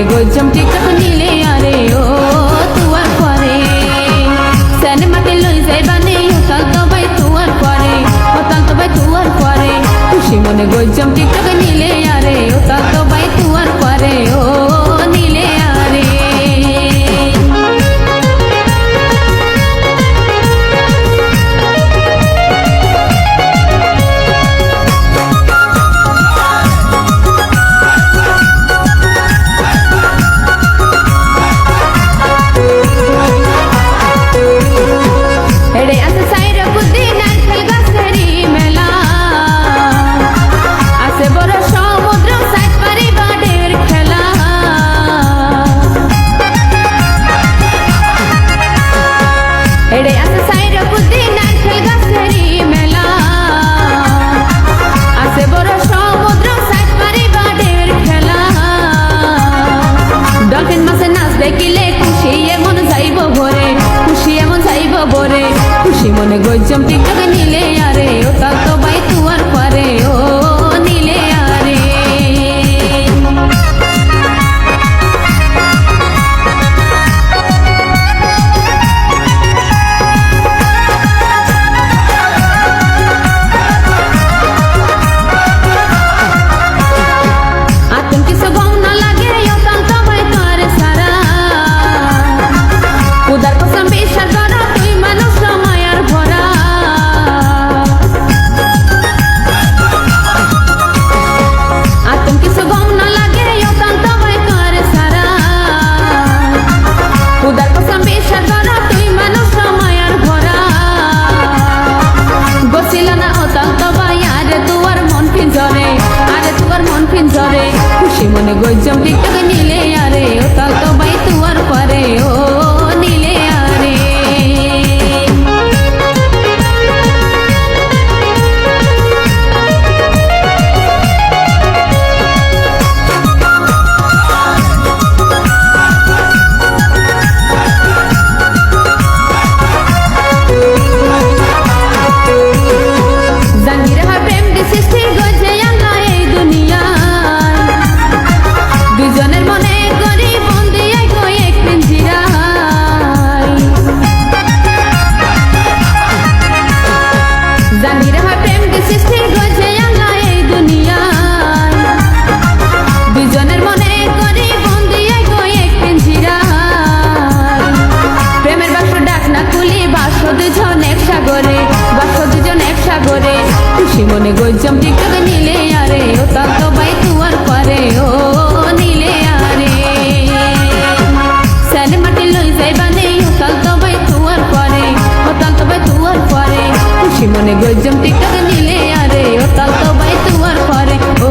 মনে গজম TikTok Ere antes aéreo pudir মন পিঞ্জরে খুশি মনে গজ্জম টিকটক নিলে আরে, ও তাল তো বাই তুয়ার পারে, ও গজ্জম টিকটক নিলে আরে, ও তাল তো বাই তুয়ার পারে, ও নিলে আরে। স্যালে মাটি লই যাইবানে ও তাল তো বাই তুয়ার পারে, ও তাল তো বাই তুয়ার পারে। খুশি মনে গজ্জম টিকটক নিলে আরে, ও তাল তো বাই তুয়ার পারে, ও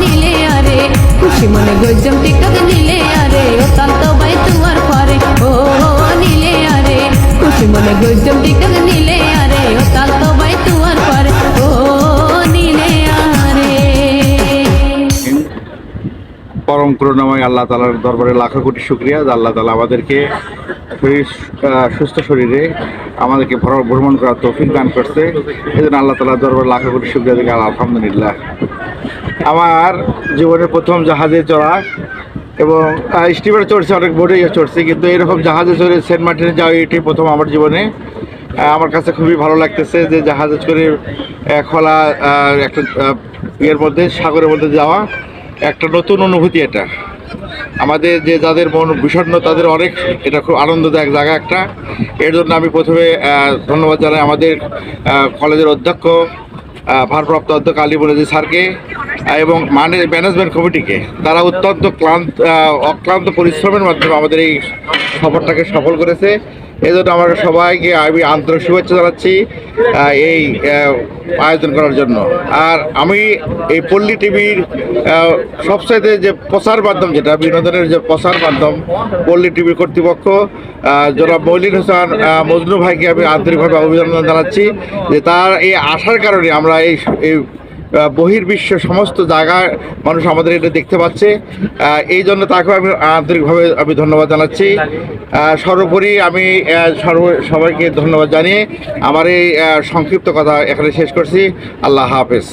নিলে আরে। খুশি মনে গজ্জম করুণাময় আল্লাহ তালার দরবারে লাখো কোটি শুক্রিয়া। আল্লাহ তালা আমাদেরকে সুস্থ শরীরে আমাদেরকে ভ্র- ভ্রমণ করার তৌফিক দান করছে। এই জন্য আল্লাহ তালার দরবারে লাখো কোটি শুক্রিয়া থেকে আলহামদুলিল্লাহ। আমার জীবনের প্রথম জাহাজে চড়া এবং স্টিমারে চড়ছে, অনেক বোটে চড়ছে, কিন্তু এরকম জাহাজে চড়ে সেন্ট মার্টিনে যাওয়া এটি প্রথম আমার জীবনে। আমার কাছে খুবই ভালো লাগতেছে যে জাহাজে করে খোলা একটা ইয়ের মধ্যে, সাগরের মধ্যে যাওয়া। একটা নতুন অনুভূতি এটা। আমাদের যে যাদের মন বিষণ্ণ, তাদের অনেক এটা খুব আনন্দদায়ক জায়গা একটা। এর জন্য আমি প্রথমে ধন্যবাদ জানাই আমাদের কলেজের অধ্যক্ষ ভারপ্রাপ্ত অধ্যক্ষ আলী বনেজি স্যারকে এবং মানে ম্যানেজমেন্ট কমিটিকে তারা অত্যন্ত ক্লান্ত অক্লান্ত পরিশ্রমের মাধ্যমে আমাদের এই সফরটাকে সফল করেছে। এই জন্য আমরা সবাইকে আমি আন্তরিক শুভেচ্ছা জানাচ্ছি এই আয়োজন করার জন্য। আর আমি এই পল্লী টিভির সবচাইতে যে প্রচার মাধ্যম যেটা, বিনোদনের যে প্রচার মাধ্যম, পল্লী টিভির কর্তৃপক্ষ জনাব মৌলিন হোসেন মজনু ভাইকে আমি আন্তরিকভাবে অভিনন্দন জানাচ্ছি যে তার এই আসার কারণে আমরা এই বহির্বিশ্ব সমস্ত জায়গায় মানুষ আমাদের এটা দেখতে পাচ্ছে। এই জন্য তাকেও আমি আন্তরিকভাবে আমি ধন্যবাদ জানাচ্ছি। সর্বোপরি আমি সর্ব, সবাইকে ধন্যবাদ জানিয়ে আমার এই সংক্ষিপ্ত কথা এখানে শেষ করছি। আল্লাহ হাফেজ।